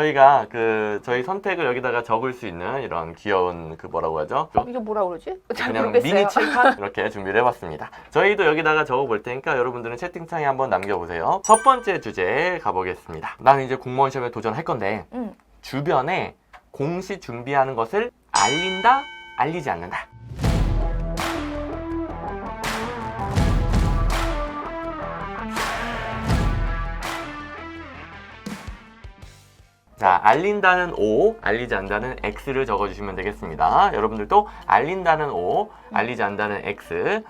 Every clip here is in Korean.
저희가 그 저희 선택을 여기다가 적을 수 있는 이런 귀여운 그 뭐라고 하죠? 이게 뭐라 그러지? 잘 그냥 모르겠어요. 미니 칠판 이렇게 준비를 해봤습니다. 저희도 여기다가 적어볼 테니까 여러분들은 채팅창에 한번 남겨보세요. 첫 번째 주제 가보겠습니다. 나는 이제 공무원 시험에 도전할 건데 응. 주변에 공시 준비하는 것을 알린다, 알리지 않는다. 알린다는 O, 알리지 않는다는 X를 적어주시면 되겠습니다. 여러분들도 알린다는 O, 알리지 않는다는 X.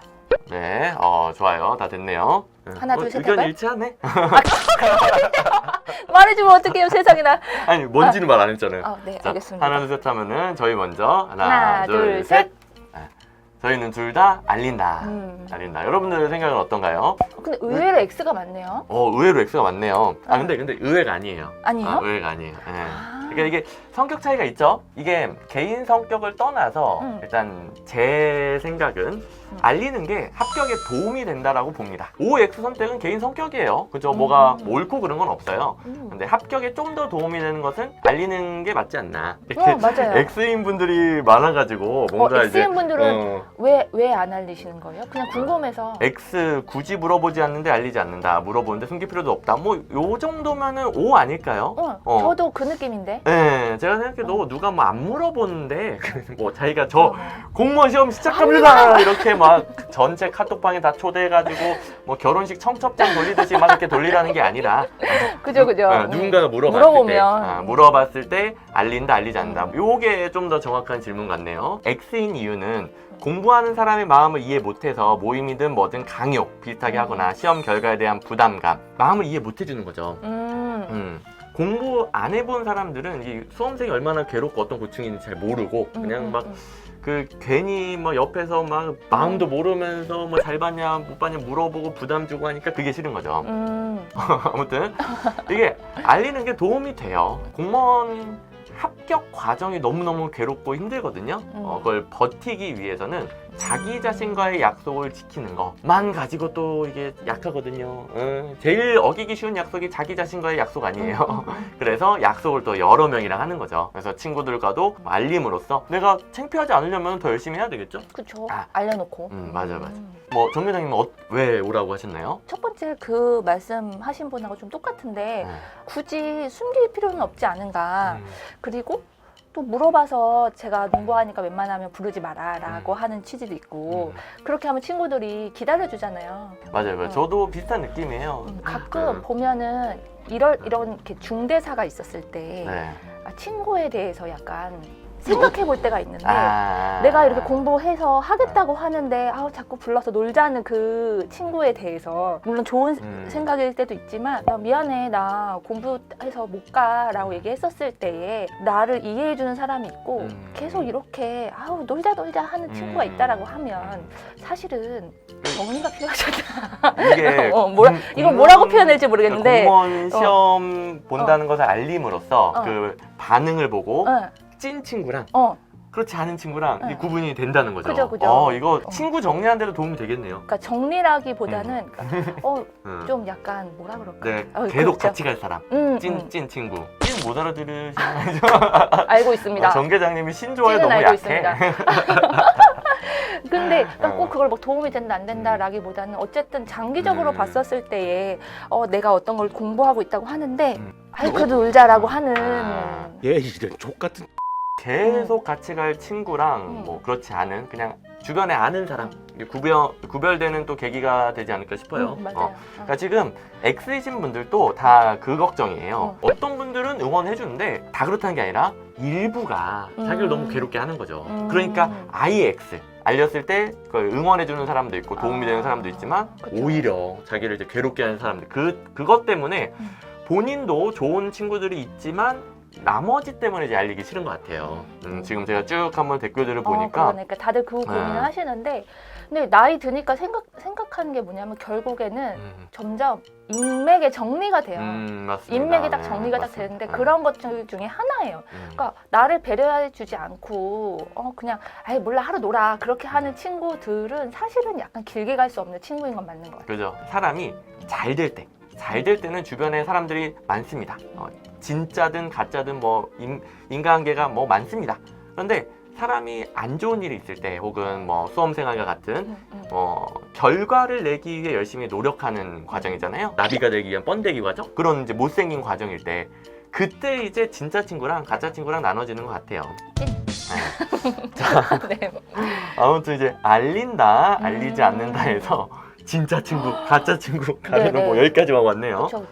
네, 어, 좋아요. 다 됐네요. 하나, 어, 둘, 셋 의견 해봐요. 일치하네? 말해주면 어떡해요 세상에나. 아니, 뭔지는 말 안 했잖아요. 어, 네 자, 알겠습니다. 하나, 둘, 셋 하면은 저희 먼저 하나, 하나, 둘, 둘, 셋. 셋. 아, 저희는 둘 다 알린다. 음. 알린다. 여러분들의 생각은 어떤가요? 근데 의외로 X가 많네요. 어, 의외로 X가 많네요. 아, 어. 근데, 근데 의외가 아니에요. 아니에요? 아, 의외가 아니에요. 예. 아. 그러니까 이게 성격 차이가 있죠. 이게 개인 성격을 떠나서 음. 일단 제 생각은 알리는 게 합격에 도움이 된다라고 봅니다. OX 선택은 개인 성격이에요. 그죠? 뭐가 음. 옳고 그런 건 없어요. 음. 근데 합격에 좀 더 도움이 되는 것은 알리는 게 맞지 않나. 어 맞아요. X인 분들이 많아가지고 뭔가 어, 이제 X인 분들은 어, 왜 왜 안 알리시는 거예요? 그냥 궁금해서. X 굳이 물어보지 않는데 알리지 않는다. 물어보는데 숨길 필요도 없다. 뭐 요 정도면은 O 아닐까요? 어, 어. 저도 그 느낌인데. 네, 제가 생각해도 누가 뭐 안 물어보는데 뭐 자기가 저 어. 공무원 시험 시작합니다 이렇게 막 전체 카톡방에 다 초대해가지고 뭐 결혼식 청첩장 돌리듯이 막 이렇게 돌리라는 게 아니라 그죠 그죠. 어, 음. 누군가가 물어봤을 물어보면. 때 아, 물어봤을 때 알린다 알리지 않는다 음. 요게 좀 더 정확한 질문 같네요 X인 이유는 공부하는 사람의 마음을 이해 못해서 모임이든 뭐든 강요 비슷하게 음. 하거나 시험 결과에 대한 부담감 마음을 이해 못 해주는 거죠 음. 음. 공부 안 해본 사람들은 이 수험생이 얼마나 괴롭고 어떤 고충이 있는지 잘 모르고 음, 그냥 음, 막 음. 그 괜히 뭐 옆에서 막 마음도 모르면서 뭐 잘 봤냐 못 봤냐 물어보고 부담 주고 하니까 그게 싫은 거죠. 음. 아무튼 이게 알리는 게 도움이 돼요. 공무원 합격 과정이 너무너무 괴롭고 힘들거든요. 음. 어, 그걸 버티기 위해서는 자기 자신과의 약속을 지키는 것만 가지고 또 이게 약하거든요. 음, 제일 어기기 쉬운 약속이 자기 자신과의 약속 아니에요. 음, 음, 그래서 약속을 또 여러 명이랑 하는 거죠. 그래서 친구들과도 알림으로써 내가 창피하지 않으려면 더 열심히 해야 되겠죠? 그쵸. 아. 알려놓고. 음, 맞아, 맞아. 음. 뭐 정교장님은 어, 왜 오라고 하셨나요? 첫 번째 그 말씀하신 분하고 좀 똑같은데 음. 굳이 숨길 필요는 없지 않은가. 음. 그리고 또 물어봐서 제가 농구하니까 웬만하면 부르지 마라라고 음. 하는 취지도 있고 음. 그렇게 하면 친구들이 기다려주잖아요. 맞아요, 맞아요. 어. 저도 비슷한 느낌이에요. 음, 가끔 음. 보면은 이런 이런 이렇게 중대사가 있었을 때 네. 아, 친구에 대해서 약간 생각해 볼 때가 있는데 아. 내가 이렇게 공부해서 하겠다고 하는데 아우 자꾸 불러서 놀자는 그 친구에 대해서 물론 좋은 음. 생각일 때도 있지만 나 미안해 나 공부해서 못 가라고 얘기했었을 때에 나를 이해해 주는 사람이 있고 음. 계속 이렇게 아우 놀자 놀자 하는 친구가 음. 있다라고 하면 사실은 정리가 필요하잖아. 이게 어, 뭐라- 공- 이거 뭐라고 공무원- 표현할지 모르겠는데 공무원 시험 본다는 것을 알림으로써 어. 그 반응을 보고 어, 찐 친구랑 어, 그렇지 않은 친구랑 네. 이 구분이 된다는 거죠. 그죠, 그죠. 어, 이거 어. 친구 정리하는 데도 도움이 되겠네요. 그러니까 정리라기보다는 그러니까 어, 음. 좀 약간 뭐라 그럴까? 네, 어, 계속 그렇죠. 같이 갈 사람. 음, 찐, 음. 찐 친구. 찐 못 알아들으시는 알고 있습니다. 정 계장님이 신조어에 찐은 너무 알고 약해. 있습니다. 근데 그러니까 어. 꼭 그걸 막 도움이 된다 안 된다라기보다는 어쨌든 장기적으로 음. 봤었을 때에 어, 내가 어떤 걸 공부하고 있다고 하는데 음. 아이 그래도 놀자라고 하는 아. 얘 이런 족 같은 계속 같이 갈 친구랑 음. 뭐 그렇지 않은 그냥 주변에 아는 사람 이게 구별 구별되는 또 계기가 되지 않을까 싶어요. 음, 맞아요. 어. 어. 그러니까 지금 X이신 분들도 다 그 걱정이에요. 어. 어. 떤 분들은 응원해 주는데 다 그렇다는 게 아니라 일부가 자기를 음. 너무 괴롭게 하는 거죠. 음. 그러니까 아예 X. 알렸을 때 그걸 응원해 주는 사람도 있고 도움이 아. 되는 사람도 있지만 그쵸. 오히려 자기를 이제 괴롭게 하는 사람들 그 그것 때문에 음. 본인도 좋은 친구들이 있지만 나머지 때문에 이제 알리기 싫은 것 같아요. 음, 지금 제가 쭉 한번 댓글들을 어, 보니까 그러니까 다들 그 고민을 아. 하시는데 근데 나이 드니까 생각 생각하는 게 뭐냐면 결국에는 음, 점점 인맥의 정리가 돼요. 음, 맞습니다. 인맥이 딱 네, 정리가 딱 맞습니다. 되는데 네. 그런 것 중- 중에 하나예요. 음. 그러니까 나를 배려해 주지 않고 어 그냥 아이 몰라 하루 놀아 그렇게 하는 친구들은 사실은 약간 길게 갈 수 없는 친구인 건 맞는 것 같아요. 그죠. 사람이 잘 될 때, 잘 될 때는 주변에 사람들이 많습니다. 어, 진짜든 가짜든 뭐 인, 인간관계가 뭐 많습니다. 그런데 사람이 안 좋은 일이 있을 때 혹은 뭐 수험생활과 같은. 어, 결과를 내기 위해 열심히 노력하는 과정이잖아요. 나비가 되기 위한 번데기 과정? 그런 이제 못생긴 과정일 때 그때 이제 진짜 친구랑 가짜 친구랑 나눠지는 것 같아요. 찐. 네. 자, 네. 아무튼 이제 알린다, 알리지 음. 않는다 해서 진짜 친구, 가짜 친구 네네. 뭐 여기까지만 왔네요. 그렇죠.